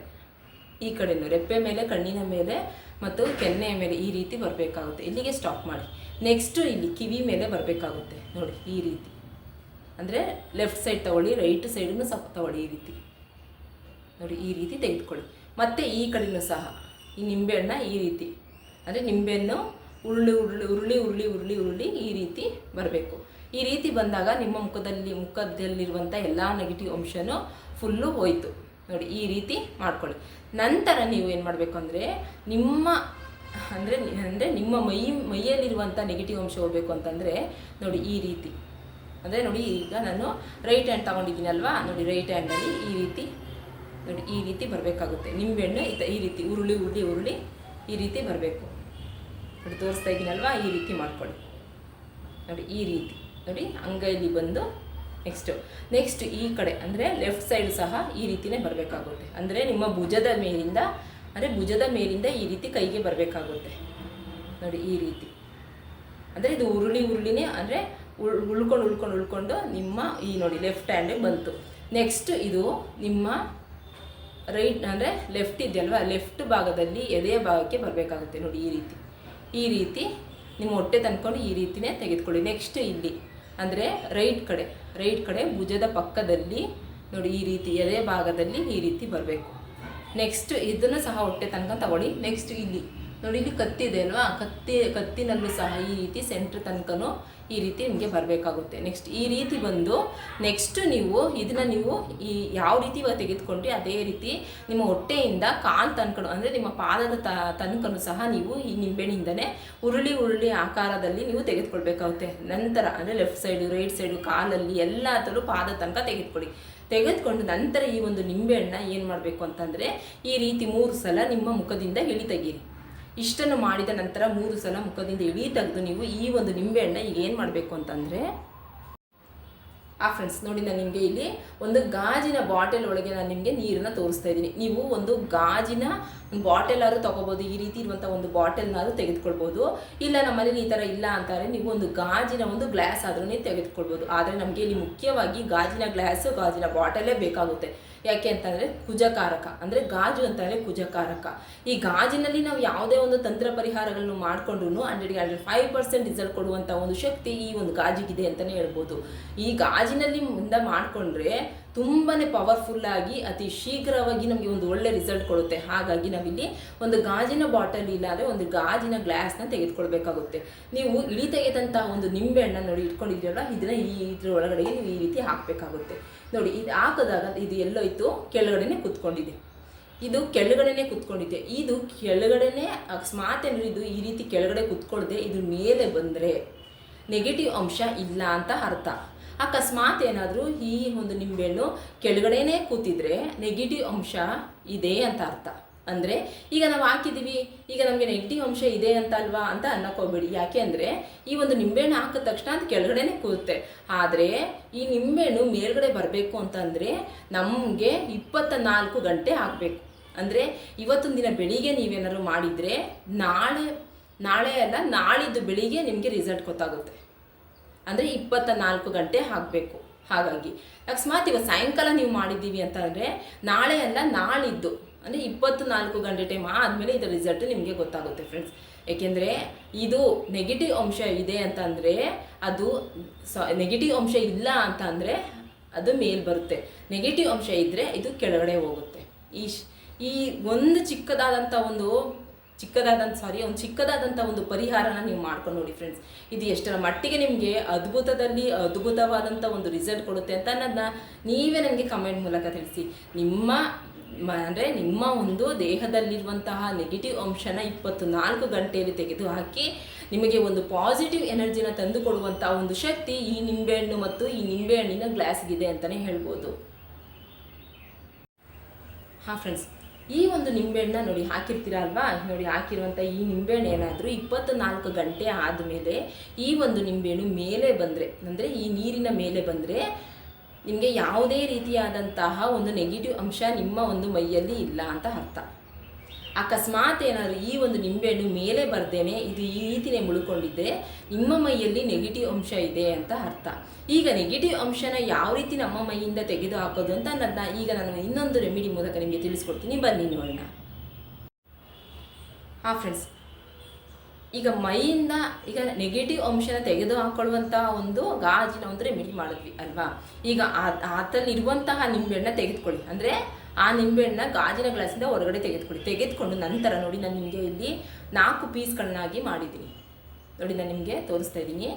ಈ ಕಡೆಯೂ ರೆಪ್ಪೆ ಮೇಲೆ, ಕಣ್ಣಿನ ಮೇಲೆ ಮತ್ತು ಕೆನ್ನೆಯ ಮೇಲೆ ಈ ರೀತಿ ಬರಬೇಕಾಗುತ್ತೆ. ಇಲ್ಲಿಗೆ ಸ್ಟಾಪ್ ಮಾಡಿ. ನೆಕ್ಸ್ಟು ಇಲ್ಲಿ ಕಿವಿ ಮೇಲೆ ಬರಬೇಕಾಗುತ್ತೆ ನೋಡಿ ಈ ರೀತಿ. ಅಂದರೆ ಲೆಫ್ಟ್ ಸೈಡ್ ತಗೊಳ್ಳಿ ರೈಟ್ ಸೈಡನ್ನು ಸಹ ತಗೊಳ್ಳಿ ಈ ರೀತಿ. ನೋಡಿ, ಈ ರೀತಿ ತೆಗೆದುಕೊಳ್ಳಿ. ಮತ್ತು ಈ ಕಡೆಯೂ ಸಹ. ಈ ನಿಂಬೆಹಣ್ಣ ಈ ರೀತಿ. ಅಂದರೆ ನಿಂಬೆಹಣ್ಣು ಉರುಳಿ ಉರುಳಿ ಉರುಳಿ ಉರುಳಿ ಉರುಳಿ ಉರುಳಿ ಈ ರೀತಿ ಬರಬೇಕು. ಈ ರೀತಿ ಬಂದಾಗ ನಿಮ್ಮ ಮುಖದಲ್ಲಿ, ಮುಖದಲ್ಲಿರುವಂಥ ಎಲ್ಲ ನೆಗೆಟಿವ್ ಅಂಶನೂ ಫುಲ್ಲು ಹೋಯಿತು. ನೋಡಿ, ಈ ರೀತಿ ಮಾಡ್ಕೊಳ್ಳಿ. ನಂತರ ನೀವು ಏನು ಮಾಡಬೇಕು ಅಂದರೆ ನಿಮ್ಮ, ಅಂದರೆ ಅಂದರೆ ನಿಮ್ಮ ಮೈ, ಮೈಯಲ್ಲಿರುವಂಥ ನೆಗೆಟಿವ್ ಅಂಶ ಹೋಗಬೇಕು ಅಂತಂದರೆ ನೋಡಿ, ಈ ರೀತಿ. ಅಂದರೆ ನೋಡಿ, ಈಗ ನಾನು ರೈಟ್ ಹ್ಯಾಂಡ್ ತೊಗೊಂಡಿದ್ದೀನಿ ಅಲ್ವಾ? ನೋಡಿ ರೈಟ್ ಹ್ಯಾಂಡಲ್ಲಿ ಈ ರೀತಿ ನೋಡಿ ಈ ರೀತಿ ಬರಬೇಕಾಗುತ್ತೆ. ನಿಂಬೆಹಣ್ಣು ಈ ಈ ರೀತಿ ಉರುಳಿ ಉರುಳಿ ಉರುಳಿ ಈ ರೀತಿ ಬರಬೇಕು. ನೋಡಿ, ತೋರಿಸ್ತಾ ಇದ್ದೀನಲ್ವಾ ಈ ರೀತಿ ಮಾಡ್ಕೊಳ್ಳಿ. ನೋಡಿ, ಈ ರೀತಿ. ನೋಡಿ, ಅಂಗೈಲಿ ಬಂದು ನೆಕ್ಸ್ಟು ನೆಕ್ಸ್ಟ್ ಈ ಕಡೆ, ಅಂದರೆ ಲೆಫ್ಟ್ ಸೈಡ್ ಸಹ ಈ ರೀತಿಯೇ ಬರಬೇಕಾಗುತ್ತೆ. ಅಂದರೆ ನಿಮ್ಮ ಭುಜದ ಮೇಲಿಂದ, ಅಂದರೆ ಭುಜದ ಮೇಲಿಂದ ಈ ರೀತಿ ಕೈಗೆ ಬರಬೇಕಾಗುತ್ತೆ. ನೋಡಿ, ಈ ರೀತಿ. ಅಂದರೆ ಇದು ಉರುಳಿ, ಉರುಳಿನೇ, ಅಂದರೆ ಉಳ್ ಉಳ್ಕೊಂಡು ಉಳ್ಕೊಂಡು ಉಳ್ಕೊಂಡು ನಿಮ್ಮ ಈ ನೋಡಿ ಲೆಫ್ಟ್ ಹ್ಯಾಂಡಿಗೆ ಬಂತು. ನೆಕ್ಸ್ಟ್ ಇದು ನಿಮ್ಮ ರೈಟ್ ಅಂದರೆ ಲೆಫ್ಟ್ ಇದೆಯಲ್ವಾ ಲೆಫ್ಟ್ ಭಾಗದಲ್ಲಿ ಎದೆಯ ಭಾಗಕ್ಕೆ ಬರಬೇಕಾಗುತ್ತೆ ನೋಡಿ ಈ ರೀತಿ. ಈ ರೀತಿ ನಿಮ್ಮ ಹೊಟ್ಟೆ ತಂದ್ಕೊಂಡು ಈ ರೀತಿನೇ ತೆಗೆದುಕೊಳ್ಳಿ. ನೆಕ್ಸ್ಟ್ ಇಲ್ಲಿ ಅಂದರೆ ರೈಟ್ ಕಡೆ. ರೈಟ್ ಕಡೆ ಭುಜದ ಪಕ್ಕದಲ್ಲಿ ನೋಡಿ ಈ ರೀತಿ ಎದೆ ಭಾಗದಲ್ಲಿ ಈ ರೀತಿ ಬರಬೇಕು. ನೆಕ್ಸ್ಟ್ ಇದನ್ನು ಸಹ ಹೊಟ್ಟೆ ತನಕ ತಗೊಳ್ಳಿ. ನೆಕ್ಸ್ಟ್ ಇಲ್ಲಿ ನೋಡಿ ಇಲ್ಲಿ ಕತ್ತಿದೆ ಅಲ್ವಾ ಕತ್ತಿ, ಕತ್ತಿನಲ್ಲೂ ಸಹ ಈ ರೀತಿ ಸೆಂಟ್ರ್ ತನಕನೂ ಈ ರೀತಿ ನಿಮಗೆ ಬರಬೇಕಾಗುತ್ತೆ. ನೆಕ್ಸ್ಟ್ ಈ ರೀತಿ ಬಂದು ನೆಕ್ಸ್ಟ್ ನೀವು ಇದನ್ನ ನೀವು ಈ ಯಾವ ರೀತಿ ಇವಾಗ ತೆಗೆದುಕೊಂಡ್ರಿ, ಅದೇ ರೀತಿ ನಿಮ್ಮ ಹೊಟ್ಟೆಯಿಂದ ಕಾಲು ತನ್ಕನು, ಅಂದರೆ ನಿಮ್ಮ ಪಾದದ ತ, ತನಕನು ಸಹ ನೀವು ಈ ನಿಂಬೆಹಣ್ಣಿಂದನೇ ಉರುಳಿ ಉರುಳಿ ಆಕಾರದಲ್ಲಿ ನೀವು ತೆಗೆದುಕೊಳ್ಬೇಕಾಗುತ್ತೆ. ನಂತರ, ಅಂದರೆ ಲೆಫ್ಟ್ ಸೈಡು ರೈಟ್ ಸೈಡು ಕಾಲಲ್ಲಿ ಎಲ್ಲ ಥರ ಪಾದ ತನಕ ತೆಗೆದುಕೊಳ್ಳಿ. ತೆಗೆದುಕೊಂಡು ನಂತರ ಈ ಒಂದು ನಿಂಬೆಹಣ್ಣ ಏನು ಮಾಡಬೇಕು ಅಂತಂದರೆ, ಈ ರೀತಿ ಮೂರು ಸಲ ನಿಮ್ಮ ಮುಖದಿಂದ ಇಳಿ ತೆಗೀರಿ ಇಷ್ಟನ್ನು ಮಾಡಿದ ನಂತರ ಮೂರು ಸಲ ಮುಖದಿಂದ ಇಳಿ ತೆಗೆದು ನೀವು ಈ ಒಂದು ನಿಂಬೆಹಣ್ಣ ಈಗ ಏನು ಮಾಡಬೇಕು ಅಂತಂದರೆ, ಆ ಫ್ರೆಂಡ್ಸ್ ನೋಡಿ ನಾನು ನಿಮಗೆ ಇಲ್ಲಿ ಒಂದು ಗಾಜಿನ ಬಾಟಲ್ ಒಳಗೆ ನಾನು ನಿಮಗೆ ನೀರನ್ನು ತೋರಿಸ್ತಾ ಇದ್ದೀನಿ. ನೀವು ಒಂದು ಗಾಜಿನ ಬಾಟೆಲಾದ್ರು ತೊಗೋಬೋದು, ಈ ರೀತಿ ಇರುವಂಥ ಒಂದು ಬಾಟಲ್ನಾದ್ರು ತೆಗೆದುಕೊಳ್ಬೋದು. ಇಲ್ಲ ನಮ್ಮನೇಲಿ ಈ ಥರ ಇಲ್ಲ ಅಂತಾರೆ, ನೀವು ಒಂದು ಗಾಜಿನ ಒಂದು ಗ್ಲಾಸ್ ಆದ್ರೂ ತೆಗೆದುಕೊಳ್ಬೋದು. ಆದರೆ ನಮಗೆ ಇಲ್ಲಿ ಮುಖ್ಯವಾಗಿ ಗಾಜಿನ ಗ್ಲಾಸು ಗಾಜಿನ ಬಾಟಲೇ ಬೇಕಾಗುತ್ತೆ. ಯಾಕೆ ಅಂತಂದರೆ ಕುಜಕಾರಕ, ಅಂದರೆ ಗಾಜು ಅಂತಂದರೆ ಕುಜಕಾರಕ. ಈ ಗಾಜಿನಲ್ಲಿ ನಾವು ಯಾವುದೇ ಒಂದು ತಂತ್ರ ಪರಿಹಾರಗಳನ್ನು ಮಾಡಿಕೊಂಡ್ರು ಹಂಡ್ರೆಡ್ಗೆ ಹಂಡ್ರೆಡ್ ಫೈವ್ ಪರ್ಸೆಂಟ್ ರಿಸಲ್ಟ್ ಕೊಡುವಂಥ ಒಂದು ಶಕ್ತಿ ಈ ಒಂದು ಗಾಜಿಗಿದೆ ಅಂತಲೇ ಹೇಳ್ಬೋದು. ಈ ಗಾಜಿನಲ್ಲಿ ಮುಂದೆ ಮಾಡಿಕೊಂಡ್ರೆ ತುಂಬಾ ಪವರ್ಫುಲ್ಲಾಗಿ ಅತಿ ಶೀಘ್ರವಾಗಿ ನಮಗೆ ಒಂದು ಒಳ್ಳೆ ರಿಸಲ್ಟ್ ಕೊಡುತ್ತೆ. ಹಾಗಾಗಿ ನಾವಿಲ್ಲಿ ಒಂದು ಗಾಜಿನ ಬಾಟಲ್ ಇಲ್ಲಾಂದರೆ ಒಂದು ಗಾಜಿನ ಗ್ಲಾಸ್ನ ತೆಗೆದುಕೊಳ್ಬೇಕಾಗುತ್ತೆ. ನೀವು ಇಳಿ ತೆಗೆದಂತಹ ಒಂದು ನಿಂಬೆಹಣ್ಣ ನೋಡಿ ಇಟ್ಕೊಂಡಿದ್ದೀರಲ್ಲ, ಇದನ್ನ ಈ ಇದ್ರ ಒಳಗಡೆ ನೀವು ಈ ರೀತಿ ಹಾಕಬೇಕಾಗುತ್ತೆ. ನೋಡಿ, ಇದು ಹಾಕಿದಾಗ ಇದು ಎಲ್ಲೋಯ್ತು ಕೆಳಗಡೆನೆ ಕುತ್ಕೊಂಡಿದೆ. ಇದು ಕೆಳಗಡೆನೆ ಕುತ್ಕೊಂಡಿದೆ. ಇದು ಕೆಳಗಡೆನೆ ಅಕಸ್ಮಾತ್ ಏನು ಇದು ಈ ರೀತಿ ಕೆಳಗಡೆ ಕುತ್ಕೊಳ್ಳದೆ ಇದು ಮೇಲೆ ಬಂದರೆ ನೆಗೆಟಿವ್ ಅಂಶ ಇಲ್ಲ ಅಂತ ಅರ್ಥ. ಅಕಸ್ಮಾತ್ ಏನಾದರೂ ಈ ಒಂದು ನಿಂಬೆಹಣ್ಣು ಕೆಳಗಡೆನೇ ಕೂತಿದ್ರೆ ನೆಗೆಟಿವ್ ಅಂಶ ಇದೆ ಅಂತ ಅರ್ಥ. ಅಂದರೆ ಈಗ ನಾವು ಹಾಕಿದ್ದೀವಿ ಈಗ ನಮಗೆ ನೆಗೆಟಿವ್ ಅಂಶ ಇದೆ ಅಂತ ಅಲ್ವಾ ಅಂತ ಅನ್ನಕ್ಕೋಗ್ಬೇಡಿ ಯಾಕೆ ಅಂದರೆ ಈ ಒಂದು ನಿಂಬೆಹಣ್ಣು ಹಾಕಿದ ತಕ್ಷಣ ಅದು ಕೆಳಗಡೆನೆ ಕೂರುತ್ತೆ. ಆದರೆ ಈ ನಿಂಬೆಹಣ್ಣು ಮೇಲ್ಗಡೆ ಬರಬೇಕು ಅಂತಂದರೆ ನಮಗೆ ಇಪ್ಪತ್ತ ನಾಲ್ಕು ಗಂಟೆ ಆಗಬೇಕು. ಅಂದರೆ ಇವತ್ತೊಂದು ದಿನ ಬೆಳಿಗ್ಗೆ ನೀವೇನಾದ್ರು ಮಾಡಿದರೆ ನಾಳೆ ನಾಳೆ ಅಲ್ಲ ನಾಳಿದ್ದು ಬೆಳಿಗ್ಗೆ ನಿಮಗೆ ರಿಸಲ್ಟ್ ಗೊತ್ತಾಗುತ್ತೆ. ಅಂದರೆ ಇಪ್ಪತ್ತ ನಾಲ್ಕು ಗಂಟೆ ಹಾಕಬೇಕು ಹಾಗಾಗಿ ಅಕಸ್ಮಾತ್ ಇವಾಗ ಸಾಯಂಕಾಲ ನೀವು ಮಾಡಿದ್ದೀವಿ ಅಂತಂದರೆ ನಾಳೆ ಅಲ್ಲ ನಾಳಿದ್ದು. ಅಂದರೆ ಇಪ್ಪತ್ತು ನಾಲ್ಕು ಗಂಟೆ ಟೈಮ್ ಆದಮೇಲೆ ಇದರ ರಿಸಲ್ಟ್ ನಿಮಗೆ ಗೊತ್ತಾಗುತ್ತೆ ಫ್ರೆಂಡ್ಸ್ ಏಕೆಂದರೆ ಇದು ನೆಗೆಟಿವ್ ಅಂಶ ಇದೆ ಅಂತಂದರೆ ಅದು ಸ ನೆಗೆಟಿವ್ ಅಂಶ ಇಲ್ಲ ಅಂತ ಅಂದರೆ ಅದು ಮೇಲ್ ಬರುತ್ತೆ. ನೆಗೆಟಿವ್ ಅಂಶ ಇದ್ದರೆ ಇದು ಕೆಳಗಡೆ ಹೋಗುತ್ತೆ. ಈ ಈ ಒಂದು ಚಿಕ್ಕದಾದಂಥ ಒಂದು ಚಿಕ್ಕದಾದಂಥ ಸಾರಿ, ಒಂದು ಚಿಕ್ಕದಾದಂಥ ಒಂದು ಪರಿಹಾರನ ನೀವು ಮಾಡ್ಕೊಂಡು ನೋಡಿ ಫ್ರೆಂಡ್ಸ್ ಇದು ಎಷ್ಟರ ಮಟ್ಟಿಗೆ ನಿಮಗೆ ಅದ್ಭುತದಲ್ಲಿ ಅದ್ಭುತವಾದಂಥ ಒಂದು ರಿಸಲ್ಟ್ ಕೊಡುತ್ತೆ ಅಂತ ಅನ್ನೋದನ್ನ ನೀವೇ ನನಗೆ ಕಮೆಂಟ್ ಮೂಲಕ ತಿಳಿಸಿ. ನಿಮ್ಮ ಅಂದರೆ ನಿಮ್ಮ ಒಂದು ದೇಹದಲ್ಲಿರುವಂತಹ ನೆಗೆಟಿವ್ ಅಂಶನ ಇಪ್ಪತ್ತು ನಾಲ್ಕು ಗಂಟೆಯಲ್ಲಿ ತೆಗೆದುಹಾಕಿ ನಿಮಗೆ ಒಂದು ಪಾಸಿಟಿವ್ ಎನರ್ಜಿನ ತಂದು ಕೊಡುವಂಥ ಒಂದು ಶಕ್ತಿ ಈ ನಿಂಬೆಹಣ್ಣು ಮತ್ತು ಈ ನಿಂಬೆಹಣ್ಣಿನ ಗ್ಲಾಸ್ಗಿದೆ ಅಂತಲೇ ಹೇಳ್ಬೋದು. ಹಾಂ ಫ್ರೆಂಡ್ಸ್ ಈ ಒಂದು ನಿಂಬೆಹಣ್ಣ ನೋಡಿ ಹಾಕಿರ್ತೀರ ಅಲ್ವಾ? ನೋಡಿ ಹಾಕಿರುವಂಥ ಈ ನಿಂಬೆಹಣ್ಣು ಏನಾದರೂ ಇಪ್ಪತ್ತು ನಾಲ್ಕು ಗಂಟೆ ಆದಮೇಲೆ ಈ ಒಂದು ನಿಂಬೆಹಣ್ಣು ಮೇಲೆ ಬಂದರೆ, ಅಂದರೆ ಈ ನೀರಿನ ಮೇಲೆ ಬಂದರೆ ನಿಮಗೆ ಯಾವುದೇ ರೀತಿಯಾದಂತಹ ಒಂದು ನೆಗೆಟಿವ್ ಅಂಶ ನಿಮ್ಮ ಒಂದು ಮೈಯಲ್ಲಿ ಇಲ್ಲ ಅಂತ ಅರ್ಥ. ಅಕಸ್ಮಾತ್ ಏನಾದರೂ ಈ ಒಂದು ನಿಂಬೆಹಣ್ಣು ಮೇಲೆ ಬರ್ದೇನೆ ಇದು ಈ ರೀತಿನೇ ಮುಳ್ಕೊಂಡಿದ್ದರೆ ನಿಮ್ಮ ಮೈಯಲ್ಲಿ ನೆಗೆಟಿವ್ ಅಂಶ ಇದೆ ಅಂತ ಅರ್ಥ. ಈಗ ನೆಗೆಟಿವ್ ಅಂಶನ ಯಾವ ರೀತಿ ನಮ್ಮ ಮೈಯಿಂದ ತೆಗೆದು ಹಾಕೋದು ಅಂತ ನನ್ನ ಈಗ ನಾನು ಇನ್ನೊಂದು ರೆಮಿಡಿ ಮೂಲಕ ನಿಮಗೆ ತಿಳಿಸ್ಕೊಡ್ತೀನಿ. ಬನ್ನಿ ನೋಡೋಣ. ಹಾಂ ಫ್ರೆಂಡ್ಸ್ ಈಗ ಮೈಯಿಂದ ಈಗ ನೆಗೆಟಿವ್ ಅಂಶನ ತೆಗೆದು ಹಾಕೊಳ್ಳುವಂಥ ಒಂದು ಗಾಜಿನ ಒಂದು ರೆಮಿಡಿ ಮಾಡಿದ್ವಿ ಅಲ್ವಾ? ಈಗ ಆತಲ್ಲಿ ಇರುವಂತಹ ನಿಂಬೆಹಣ್ಣ ತೆಗೆದುಕೊಳ್ಳಿ. ಅಂದರೆ ಆ ನಿಂಬೆಹಣ್ಣ ಗಾಜಿನ ಗ್ಲಾಸಿಂದ ಹೊರಗಡೆ ತೆಗೆದುಕೊಳ್ಳಿ. ತೆಗೆದುಕೊಂಡು ನಂತರ ನೋಡಿ ನಾನು ನಿಮಗೆ ಇಲ್ಲಿ ನಾಲ್ಕು ಪೀಸ್ಗಳನ್ನಾಗಿ ಮಾಡಿದ್ದೀನಿ. ನೋಡಿ ನಾನು ನಿಮಗೆ ತೋರಿಸ್ತಾ ಇದ್ದೀನಿ.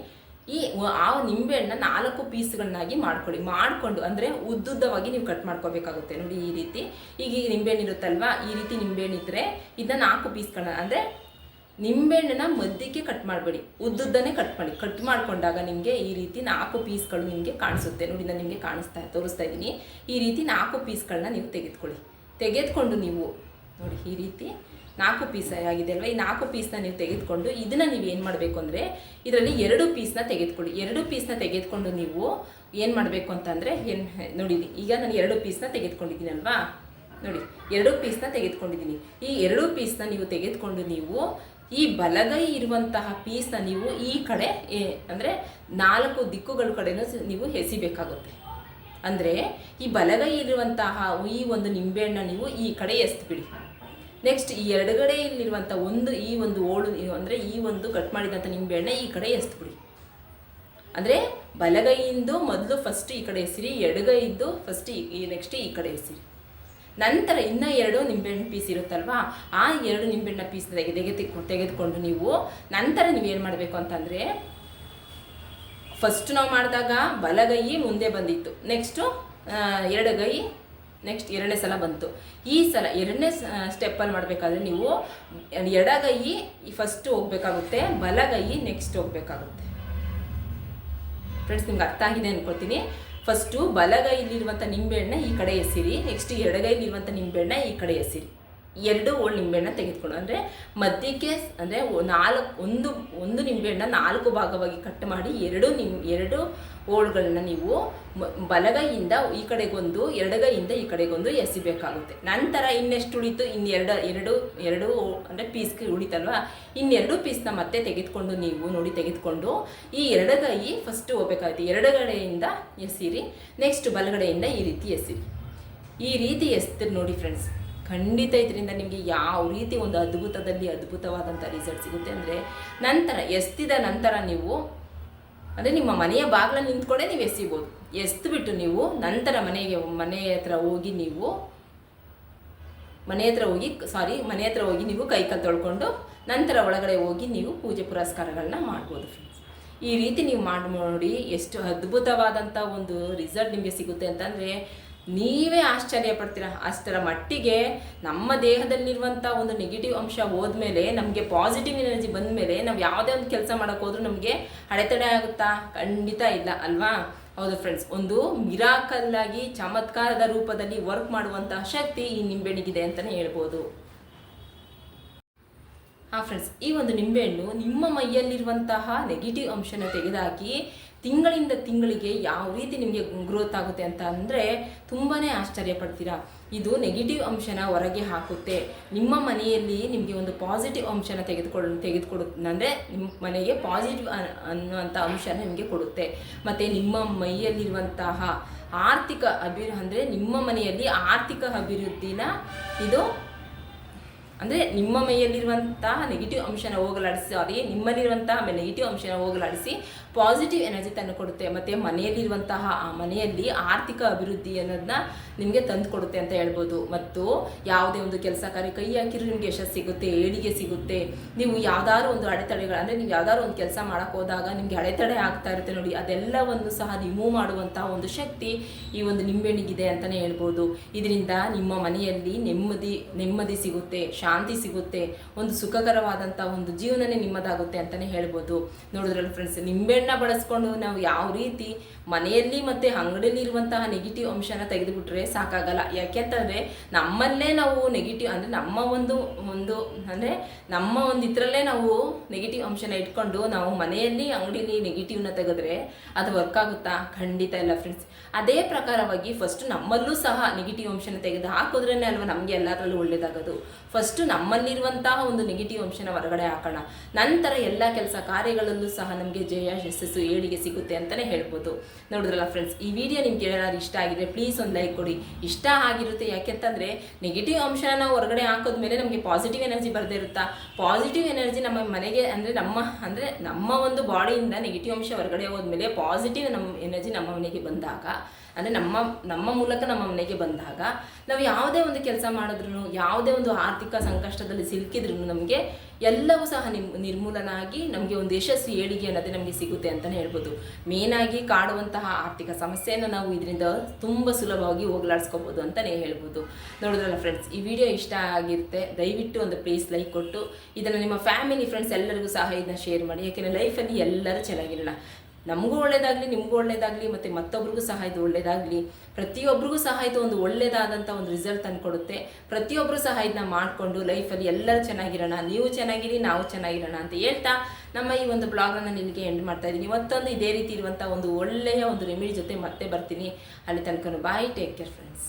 ಈ ಆ ಆ ನಿಂಬೆಹಣ್ಣ ನಾಲ್ಕು ಪೀಸ್ಗಳನ್ನಾಗಿ ಮಾಡ್ಕೊಳ್ಳಿ. ಮಾಡಿಕೊಂಡು ಅಂದರೆ ಉದ್ದುದ್ದವಾಗಿ ನೀವು ಕಟ್ ಮಾಡ್ಕೋಬೇಕಾಗುತ್ತೆ. ನೋಡಿ ಈ ರೀತಿ. ಈಗ ಈ ನಿಂಬೆಹಣ್ಣು ಇರುತ್ತಲ್ವಾ ಈ ರೀತಿ ನಿಂಬೆಹಣ್ಣು ಇದ್ದರೆ ಇದನ್ನ ನಾಲ್ಕು ಪೀಸ್ಗಳನ್ನ ಅಂದರೆ ನಿಂಬೆಹಣ್ಣನ್ನ ಮಧ್ಯಕ್ಕೆ ಕಟ್ ಮಾಡಬೇಡಿ. ಉದ್ದುದ್ದನೇ ಕಟ್ ಮಾಡಿ. ಕಟ್ ಮಾಡಿಕೊಂಡಾಗ ನಿಮಗೆ ಈ ರೀತಿ ನಾಲ್ಕು ಪೀಸ್ಗಳು ನಿಮಗೆ ಕಾಣಿಸುತ್ತೆ. ನೋಡಿ ನಾನು ನಿಮಗೆ ಕಾಣಿಸ್ತಾ ತೋರಿಸ್ತಾ ಇದ್ದೀನಿ. ಈ ರೀತಿ ನಾಲ್ಕು ಪೀಸ್ಗಳನ್ನ ನೀವು ತೆಗೆದುಕೊಳ್ಳಿ. ತೆಗೆದುಕೊಂಡು ನೀವು, ನೋಡಿ, ಈ ರೀತಿ ನಾಲ್ಕು ಪೀಸ್ ಆಗಿದೆ ಅಲ್ವಾ? ಈ ನಾಲ್ಕು ಪೀಸ್ನ ನೀವು ತೆಗೆದುಕೊಂಡು ಇದನ್ನು ನೀವು ಏನು ಮಾಡಬೇಕು ಅಂದರೆ, ಇದರಲ್ಲಿ ಎರಡು ಪೀಸ್ನ ತೆಗೆದುಕೊಳ್ಳಿ. ಎರಡು ಪೀಸ್ನ ತೆಗೆದುಕೊಂಡು ನೀವು ಏನು ಮಾಡಬೇಕು ಅಂತಂದರೆ ಏನು, ನೋಡಿ ಈಗ ನಾನು ಎರಡು ಪೀಸ್ನ ತೆಗೆದುಕೊಂಡಿದ್ದೀನಿ ಅಲ್ವಾ? ನೋಡಿ, ಎರಡು ಪೀಸ್ನ ತೆಗೆದುಕೊಂಡಿದ್ದೀನಿ. ಈ ಎರಡು ಪೀಸ್ನ ನೀವು ತೆಗೆದುಕೊಂಡು ನೀವು ಈ ಬಲಗೈ ಇರುವಂತಹ ಪೀಸ್ನ ನೀವು ಈ ಕಡೆ ಅಂದರೆ ನಾಲ್ಕು ದಿಕ್ಕುಗಳ ಕಡೆನೂ ನೀವು ಎಸಿಬೇಕಾಗುತ್ತೆ. ಅಂದರೆ ಈ ಬಲಗೈ ಇರುವಂತಹ ಈ ಒಂದು ನಿಂಬೆಹಣ್ಣ ನೀವು ಈ ಕಡೆ ಎಸ್ಬಿಡಿ ನೆಕ್ಸ್ಟ್ ಈ ಎಡಗಡೆಯಲ್ಲಿರುವಂಥ ಒಂದು, ಈ ಒಂದು ಓಳು ಅಂದರೆ ಈ ಒಂದು ಕಟ್ ಮಾಡಿದಂಥ ನಿಂಬೆಹಣ್ಣ ಈ ಕಡೆ ಎಸ್ಬಿಡಿ ಅಂದರೆ ಬಲಗೈಯಿಂದ ಮೊದಲು ಫಸ್ಟ್ ಈ ಕಡೆ ಎಸಿರಿ ಎಡಗೈದ್ದು ಫಸ್ಟ್ ಈ ನೆಕ್ಸ್ಟ್ ಈ ಕಡೆ ಎಸಿರಿ. ನಂತರ ಇನ್ನೂ ಎರಡು ನಿಂಬೆಹಣ್ಣು ಪೀಸ್ ಇರುತ್ತಲ್ವಾ? ಆ ಎರಡು ನಿಂಬೆಹಣ್ಣ ಪೀಸ್ ತೆಗೆ, ತೆಗೆದು, ತೆಗೆದುಕೊಂಡು ನೀವು ನಂತರ ನೀವು ಏನು ಮಾಡಬೇಕು ಅಂತಂದರೆ ಫಸ್ಟ್ ನಾವು ಮಾಡಿದಾಗ ಬಲಗೈ ಮುಂದೆ ಬಂದಿತ್ತು. ನೆಕ್ಸ್ಟು ಎಡಗೈ ನೆಕ್ಸ್ಟ್ ಎರಡನೇ ಸಲ ಬಂತು. ಈ ಸಲ ಎರಡನೇ ಸ್ಟೆಪ್ಪಲ್ಲಿ ಮಾಡಬೇಕಾದ್ರೆ ನೀವು ಎಡಗೈ ಫಸ್ಟ್ ಹೋಗ್ಬೇಕಾಗುತ್ತೆ, ಬಲಗೈ ನೆಕ್ಸ್ಟ್ ಹೋಗ್ಬೇಕಾಗುತ್ತೆ. ಫ್ರೆಂಡ್ಸ್ ನಿಮ್ಗೆ ಅರ್ಥ ಆಗಿದೆ ಅನ್ಕೋತೀನಿ ಫಸ್ಟು ಬಲಗೈಲಿರುವಂಥ ನಿಂಬೆಹಣ್ಣ ಈ ಕಡೆ ಎಸಿರಿ. ನೆಕ್ಸ್ಟ್ ಎಡಗೈಲಿರುವಂಥ ನಿಂಬೆಹಣ್ಣ ಈ ಕಡೆ ಎಸಿರಿ. ಎರಡು ಓಳ್ ನಿಂಬೆಹಣ್ಣ ತೆಗೆದುಕೊಂಡು ಅಂದರೆ ಮಧ್ಯಕ್ಕೆ ಅಂದರೆ ನಾಲ್ಕು ಒಂದು ಒಂದು ನಿಂಬೆಹಣ್ಣ ನಾಲ್ಕು ಭಾಗವಾಗಿ ಕಟ್ ಮಾಡಿ ಎರಡು ನಿಮ್ ಎರಡು ಓಳುಗಳನ್ನ ನೀವು ಬಲಗೈಯಿಂದ ಈ ಕಡೆಗೊಂದು ಎರಡಗೈಯಿಂದ ಈ ಕಡೆಗೊಂದು ಎಸಿಬೇಕಾಗುತ್ತೆ. ನಂತರ ಇನ್ನೆಷ್ಟು ಉಳಿತು? ಇನ್ನೆರಡು, ಎರಡು ಎರಡು ಅಂದರೆ ಪೀಸ್ಗೆ ಉಳಿತಲ್ವಾ? ಇನ್ನೆರಡು ಪೀಸ್ನ ಮತ್ತೆ ತೆಗೆದುಕೊಂಡು ನೀವು ನೋಡಿ ತೆಗೆದುಕೊಂಡು ಈ ಎರಡಗೈ ಫಸ್ಟ್ ಹೋಗ್ಬೇಕಾಗುತ್ತೆ ಎರಡಗಡೆಯಿಂದ ಎಸಿರಿ ನೆಕ್ಸ್ಟ್ ಬಲಗಡೆಯಿಂದ ಈ ರೀತಿ ಎಸಿರಿ. ಈ ರೀತಿ ಎಸ್ತಿರಿ ನೋಡಿ ಫ್ರೆಂಡ್ಸ್ ಖಂಡಿತ ಇದರಿಂದ ನಿಮಗೆ ಯಾವ ರೀತಿ ಒಂದು ಅದ್ಭುತದಲ್ಲಿ ಅದ್ಭುತವಾದಂಥ ರಿಸಲ್ಟ್ ಸಿಗುತ್ತೆ ಅಂದರೆ ನಂತರ ಎಸ್ತಿದ ನಂತರ ನೀವು, ಅಂದರೆ ನಿಮ್ಮ ಮನೆಯ ಬಾಗಿಲಲ್ಲಿ ನಿಂತ್ಕೊಂಡೇ ನೀವು ಎಸಿಬೋದು ಎಸ್ತ್ಬಿಟ್ಟು ನೀವು ನಂತರ ಮನೆಗೆ, ಮನೆ ಹತ್ರ ಹೋಗಿ ನೀವು, ಮನೆ ಹತ್ರ ಹೋಗಿ ಸಾರಿ ಮನೆ ಹತ್ರ ಹೋಗಿ ನೀವು ಕೈಕಾಲು ತೊಳ್ಕೊಂಡು ನಂತರ ಒಳಗಡೆ ಹೋಗಿ ನೀವು ಪೂಜೆ ಪುರಸ್ಕಾರಗಳನ್ನ ಮಾಡ್ಬೋದು ಫ್ರೆಂಡ್ಸ್ ಈ ರೀತಿ ನೀವು ಮಾಡಿ, ನೋಡಿ ಎಷ್ಟು ಅದ್ಭುತವಾದಂಥ ಒಂದು ರಿಸಲ್ಟ್ ನಿಮಗೆ ಸಿಗುತ್ತೆ ಅಂತಂದರೆ ನೀವೇ ಆಶ್ಚರ್ಯ ಪಡ್ತೀರಾ ಅಷ್ಟರ ಮಟ್ಟಿಗೆ ನಮ್ಮ ದೇಹದಲ್ಲಿರುವಂಥ ಒಂದು ನೆಗೆಟಿವ್ ಅಂಶ ಹೋದ್ಮೇಲೆ, ನಮಗೆ ಪಾಸಿಟಿವ್ ಎನರ್ಜಿ ಬಂದಮೇಲೆ ನಾವು ಯಾವುದೇ ಒಂದು ಕೆಲಸ ಮಾಡೋಕೆ ಹೋದ್ರೂ ನಮಗೆ ಅಡೆತಡೆ ಆಗುತ್ತಾ? ಖಂಡಿತ ಇಲ್ಲ, ಅಲ್ವಾ? ಹೌದು ಫ್ರೆಂಡ್ಸ್ ಒಂದು ಮಿರಾಕಲ್ ಆಗಿ ಚಮತ್ಕಾರದ ರೂಪದಲ್ಲಿ ವರ್ಕ್ ಮಾಡುವಂತಹ ಶಕ್ತಿ ಈ ನಿಂಬೆಹಣ್ಣಿಗಿದೆ ಅಂತಲೇ ಹೇಳ್ಬೋದು. ಹಾಂ ಫ್ರೆಂಡ್ಸ್ ಈ ಒಂದು ನಿಂಬೆಹಣ್ಣು ನಿಮ್ಮ ಮೈಯಲ್ಲಿರುವಂತಹ ನೆಗೆಟಿವ್ ಅಂಶನ ತೆಗೆದುಹಾಕಿ ತಿಂಗಳಿಂದ ತಿಂಗಳಿಗೆ ಯಾವ ರೀತಿ ನಿಮಗೆ ಗ್ರೋತ್ ಆಗುತ್ತೆ ಅಂತ ಅಂದರೆ ತುಂಬಾ ಆಶ್ಚರ್ಯ ಪಡ್ತೀರಾ ಇದು ನೆಗೆಟಿವ್ ಅಂಶನ ಹೊರಗೆ ಹಾಕುತ್ತೆ. ನಿಮ್ಮ ಮನೆಯಲ್ಲಿ ನಿಮಗೆ ಒಂದು ಪಾಸಿಟಿವ್ ಅಂಶನ ತೆಗೆದುಕೊಳ್ಳ ತೆಗೆದುಕೊಡು, ಅಂದರೆ ನಿಮ್ಮ ಮನೆಗೆ ಪಾಸಿಟಿವ್ ಅನ್ನುವಂಥ ಅಂಶನ ನಿಮಗೆ ಕೊಡುತ್ತೆ. ಮತ್ತು ನಿಮ್ಮ ಮೈಯಲ್ಲಿರುವಂತಹ ಆರ್ಥಿಕ ಅಭಿ ಅಂದರೆ ನಿಮ್ಮ ಮನೆಯಲ್ಲಿ ಆರ್ಥಿಕ ಅಭಿವೃದ್ಧಿನ ಇದು ಅಂದರೆ ನಿಮ್ಮ ಮೈಯಲ್ಲಿರುವಂತಹ ನೆಗೆಟಿವ್ ಅಂಶನ ಹೋಗಲಾಡಿಸಿ, ಅದೇ ನಿಮ್ಮಲ್ಲಿರುವಂತಹ ನೆಗೆಟಿವ್ ಅಂಶನ ಹೋಗಲಾಡಿಸಿ ಪಾಸಿಟಿವ್ ಎನರ್ಜಿ ತಂದು ಕೊಡುತ್ತೆ. ಮತ್ತು ಮನೆಯಲ್ಲಿರುವಂತಹ, ಆ ಮನೆಯಲ್ಲಿ ಆರ್ಥಿಕ ಅಭಿವೃದ್ಧಿ ಅನ್ನೋದನ್ನ ನಿಮಗೆ ತಂದು ಕೊಡುತ್ತೆ ಅಂತ ಹೇಳ್ಬೋದು. ಮತ್ತು ಯಾವುದೇ ಒಂದು ಕೆಲಸ ಕಾರ್ಯ, ಕೈ ಹಾಕಿದ್ರೂ ನಿಮಗೆ ಯಶಸ್ಸು ಸಿಗುತ್ತೆ, ಏಳಿಗೆ ಸಿಗುತ್ತೆ. ನೀವು ಯಾವ್ದಾದ್ರು ಒಂದು ಅಡೆತಡೆಗಳು, ಅಂದರೆ ನೀವು ಯಾವ್ದಾದ್ರು ಒಂದು ಕೆಲಸ ಮಾಡೋಕೆ ಹೋದಾಗ ನಿಮಗೆ ಅಡೆತಡೆ ಆಗ್ತಾ ಇರುತ್ತೆ ನೋಡಿ. ಅದೆಲ್ಲವನ್ನು ಸಹ ರಿಮೂವ್ ಮಾಡುವಂತಹ ಒಂದು ಶಕ್ತಿ ಈ ಒಂದು ನಿಂಬೆಹಣ್ಣಿಗಿದೆ ಅಂತಲೇ ಹೇಳ್ಬೋದು. ಇದರಿಂದ ನಿಮ್ಮ ಮನೆಯಲ್ಲಿ ನೆಮ್ಮದಿ ನೆಮ್ಮದಿ ಸಿಗುತ್ತೆ, ಶಾಂತಿ ಸಿಗುತ್ತೆ. ಒಂದು ಸುಖಕರವಾದಂಥ ಒಂದು ಜೀವನನೇ ನಿಮ್ಮದಾಗುತ್ತೆ ಅಂತಲೇ ಹೇಳ್ಬೋದು. ನೋಡಿದ್ರಲ್ಲ ಫ್ರೆಂಡ್ಸ್ ನಿಂಬೆಹಣ್ಣ ಬಳಸ್ಕೊಂಡು ನಾವು ಯಾವ ರೀತಿ ಮನೆಯಲ್ಲಿ ಮತ್ತು ಅಂಗಡಿಯಲ್ಲಿ ಇರುವಂತಹ ನೆಗೆಟಿವ್ ಅಂಶನ ತೆಗೆದುಬಿಟ್ರೆ ಸಾಕಾಗಲ್ಲ. ಯಾಕೆಂತಂದರೆ ನಮ್ಮಲ್ಲೇ ನಾವು ನೆಗೆಟಿವ್ ಅಂದರೆ ನಮ್ಮ ಒಂದು ಒಂದು ಅಂದರೆ ನಮ್ಮ ಒಂದು ಇದರಲ್ಲೇ ನಾವು ನೆಗೆಟಿವ್ ಅಂಶನ ಇಟ್ಕೊಂಡು ನಾವು ಮನೆಯಲ್ಲಿ ಅಂಗಡಿಲಿ ನೆಗೆಟಿವ್ನ ತೆಗೆದ್ರೆ ಅದು ವರ್ಕ್ ಆಗುತ್ತಾ? ಖಂಡಿತ ಇಲ್ಲ ಫ್ರೆಂಡ್ಸ್ ಅದೇ ಪ್ರಕಾರವಾಗಿ ಫಸ್ಟ್ ನಮ್ಮಲ್ಲೂ ಸಹ ನೆಗೆಟಿವ್ ಅಂಶನ ತೆಗೆದು ಹಾಕಿದ್ರೇ ಅಲ್ವಾ ನಮಗೆ ಎಲ್ಲದರಲ್ಲೂ ಒಳ್ಳೇದಾಗೋದು? ಫಸ್ಟ್ ನಮ್ಮಲ್ಲಿರುವಂತಹ ಒಂದು ನೆಗೆಟಿವ್ ಅಂಶನ ಹೊರಗಡೆ ಹಾಕೋಣ. ನಂತರ ಎಲ್ಲ ಕೆಲಸ ಕಾರ್ಯಗಳಲ್ಲೂ ಸಹ ನಮಗೆ ಜಯ. ಯಶಸ್ಸು ಏಳಿಗೆ ಸಿಗುತ್ತೆ ಅಂತಲೇ ಹೇಳ್ಬೋದು. ನೋಡಿದ್ರಲ್ಲ ಫ್ರೆಂಡ್ಸ್ ಈ ವಿಡಿಯೋ ನಿಮ್ಗೆ ಏನಾದ್ರು ಇಷ್ಟ ಆಗಿದ್ರೆ ಪ್ಲೀಸ್ ಒಂದು ಲೈಕ್ ಕೊಡಿ. ಇಷ್ಟ ಆಗಿರುತ್ತೆ ಯಾಕೆಂತಂದರೆ ನೆಗೆಟಿವ್ ಅಂಶನ ನಾವು ಹೊರಗಡೆ ಹಾಕೋದ್ಮೇಲೆ ನಮಗೆ ಪಾಸಿಟಿವ್ ಎನರ್ಜಿ ಬರದೇ ಇರುತ್ತಾ? ಪಾಸಿಟಿವ್ ಎನರ್ಜಿ ನಮ್ಮ ಮನೆಗೆ ಅಂದರೆ ನಮ್ಮ ಅಂದರೆ ನಮ್ಮ ಒಂದು ಬಾಡಿಯಿಂದ ನೆಗೆಟಿವ್ ಅಂಶ ಹೊರಗಡೆ ಹೋದ್ಮೇಲೆ ಪಾಸಿಟಿವ್ ನಮ್ಮ ಎನರ್ಜಿ ನಮ್ಮ ಮನೆಗೆ ಬಂದಾಗ ಅಂದರೆ ನಮ್ಮ ನಮ್ಮ ಮೂಲಕ ನಮ್ಮ ಮನೆಗೆ ಬಂದಾಗ ನಾವು ಯಾವುದೇ ಒಂದು ಕೆಲಸ ಮಾಡಿದ್ರು ಯಾವುದೇ ಒಂದು ಆರ್ಥಿಕ ಸಂಕಷ್ಟದಲ್ಲಿ ಸಿಲುಕಿದ್ರು ನಮಗೆ ಎಲ್ಲವೂ ಸಹ ನಿಮ್, ನಿರ್ಮೂಲನಾಗಿ ನಮಗೆ ಒಂದು ಯಶಸ್ಸು ಏಳಿಗೆ ಅನ್ನೋದೇ ನಮಗೆ ಸಿಗುತ್ತೆ ಅಂತಲೇ ಹೇಳ್ಬೋದು. ಮೇನಾಗಿ ಕಾಡುವಂತಹ ಆರ್ಥಿಕ ಸಮಸ್ಯೆಯನ್ನು ನಾವು ಇದರಿಂದ ತುಂಬ ಸುಲಭವಾಗಿ ಹೋಗ್ಲಾಡ್ಸ್ಕೋಬೋದು ಅಂತಲೇ ಹೇಳ್ಬೋದು. ನೋಡಿದ್ರಲ್ಲ ಫ್ರೆಂಡ್ಸ್ ಈ ವಿಡಿಯೋ ಇಷ್ಟ ಆಗಿರುತ್ತೆ, ದಯವಿಟ್ಟು ಒಂದು ಪ್ಲೀಸ್ ಲೈಕ್ ಕೊಟ್ಟು, ಇದನ್ನು ನಿಮ್ಮ ಫ್ಯಾಮಿಲಿ ಫ್ರೆಂಡ್ಸ್ ಎಲ್ಲರಿಗೂ ಸಹ ಇದನ್ನ ಶೇರ್ ಮಾಡಿ. ಯಾಕೆಂದರೆ ಲೈಫಲ್ಲಿ ಎಲ್ಲರೂ ಚೆನ್ನಾಗಿರೋಣ ನಮಗೂ ಒಳ್ಳೇದಾಗಲಿ, ನಿಮಗೂ ಒಳ್ಳೇದಾಗಲಿ, ಮತ್ತು ಮತ್ತೊಬ್ರಿಗೂ ಸಹ ಇದು ಒಳ್ಳೇದಾಗಲಿ. ಪ್ರತಿಯೊಬ್ಬರಿಗೂ ಸಹ ಇದು ಒಂದು ಒಳ್ಳೇದಾದಂಥ ಒಂದು ರಿಸಲ್ಟ್ ತಂದುಕೊಡುತ್ತೆ ಪ್ರತಿಯೊಬ್ಬರು ಸಹ ಇದನ್ನ ಮಾಡಿಕೊಂಡು ಲೈಫಲ್ಲಿ ಎಲ್ಲರೂ ಚೆನ್ನಾಗಿರೋಣ, ನೀವು ಚೆನ್ನಾಗಿರಿ, ನಾವು ಚೆನ್ನಾಗಿರೋಣ ಅಂತ ಹೇಳ್ತಾ ನಮ್ಮ ಈ ಒಂದು ಬ್ಲಾಗನ್ನು ನಿಮಗೆ ಎಂಡ್ ಮಾಡ್ತಾ ಇದ್ದೀನಿ. ಮತ್ತೊಂದು ಇದೇ ರೀತಿ ಇರುವಂಥ ಒಂದು ಒಳ್ಳೆಯ ಒಂದು ರೆಮಿಡಿ ಜೊತೆ ಮತ್ತೆ ಬರ್ತೀನಿ. ಅಲ್ಲಿ ತನಕ ಬಾಯ್ ಟೇಕ್ ಕೇರ್ ಫ್ರೆಂಡ್ಸ್